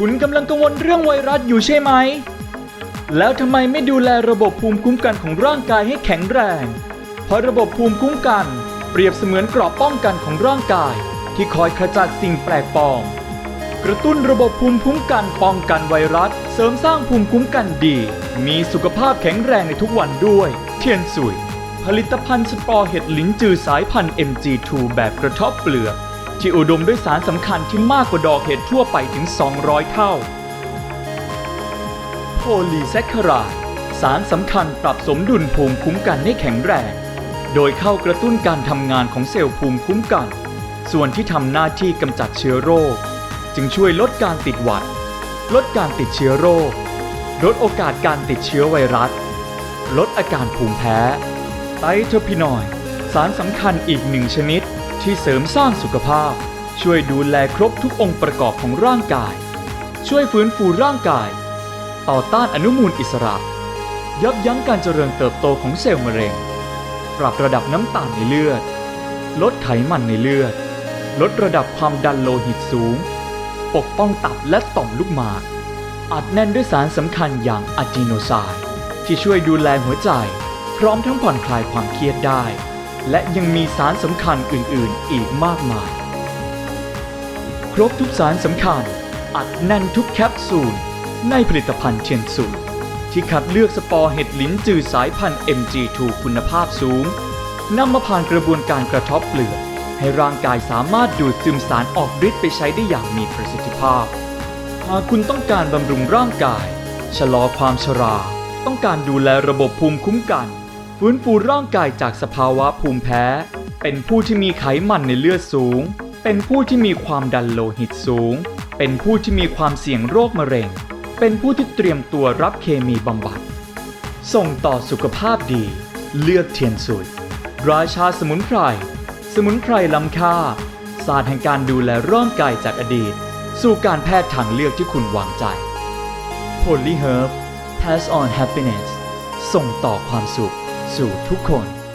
คุณกำลังกังวลเรื่องไวรัสอยู่ใช่ไหม แล้วทำไมไม่ดูแลระบบภูมิคุ้มกันของร่างกายให้แข็งแรง เพราะระบบภูมิคุ้มกัน เปรียบเสมือนเกราะป้องกันของร่างกาย ที่คอยขจัดสิ่งแปลกปลอม กระตุ้นระบบภูมิคุ้มกันป้องกันไวรัส เสริมสร้างภูมิคุ้มกันดี มีสุขภาพแข็งแรงในทุกวันด้วย เทียนสุย ผลิตภัณฑ์สปอร์เห็ดลิ้นจือสายพันธุ์ MG2 แบบกระเทบเปลือก ที่อุดมด้วยสารสำคัญที่มากกว่าดอกเห็ดทั่วไปถึง 200 เท่า โพลีแซคคารายสารสำคัญปรับสมดุลภูมิคุ้มกันให้แข็งแรง โดยเข้ากระตุ้นการทำงานของเซลล์ภูมิคุ้มกัน ส่วนที่ทำหน้าที่กำจัดเชื้อโรค จึงช่วยลดการติดหวัด ลดการติดเชื้อโรค ลดโอกาสการติดเชื้อไวรัส ลดอาการภูมิแพ้ไตรเทอร์พินอยด์สารสำคัญอีกหนึ่งชนิด ที่เสริมสร้างสุขภาพ ช่วยดูแลครบทุกองค์ประกอบของร่างกาย ช่วยฟื้นฟูร่างกาย ต่อต้านอนุมูลอิสระ ยับยั้งการเจริญเติบโตของเซลล์มะเร็ง ปรับระดับน้ำตาลในเลือด ลดไขมันในเลือด ลดระดับความดันโลหิตสูง ปกป้องตับและต่อมลูกหมาก อัดแน่นด้วยสารสำคัญอย่างอะจีโนไซด์ที่ช่วยดูแลหัวใจ พร้อมทั้งผ่อนคลายความเครียดได้ และยังมีสารสำคัญอื่นๆ อีกมากมาย ครบทุกสารสำคัญ อัดแน่นทุกแคปซูล ในผลิตภัณฑ์เทียนสูที่คัดเลือกสปอร์เห็ดลิ้นจือสายพันธุ์ MG2 คุณภาพสูงนำมาผ่านกระบวนการกระทบเปลือกให้ร่างกายสามารถดูดซึมสารออกฤทธิ์ไปใช้ได้อย่างมีประสิทธิภาพ หากคุณต้องการบำรุงร่างกาย ชะลอความชรา ต้องการดูแลระบบภูมิคุ้มกัน ฟื้นฟูร่างกายจากสภาวะภูมิแพ้ เป็นผู้ที่มีไขมันในเลือดสูง เป็นผู้ที่มีความดันโลหิตสูง เป็นผู้ที่มีความเสี่ยงโรคมะเร็ง เป็นผู้ที่เตรียมตัวรับเคมีบำบัด ส่งต่อสุขภาพดี เลือกเทียนสุยราชาสมุนไพร สมุนไพรล้ำค่า ศาสตร์แห่งการดูแลร่างกายจากอดีต สู่การแพทย์ทางเลือกที่คุณวางใจ Poly Herb Pass on Happiness ส่งต่อความสุข สู่ทุกคน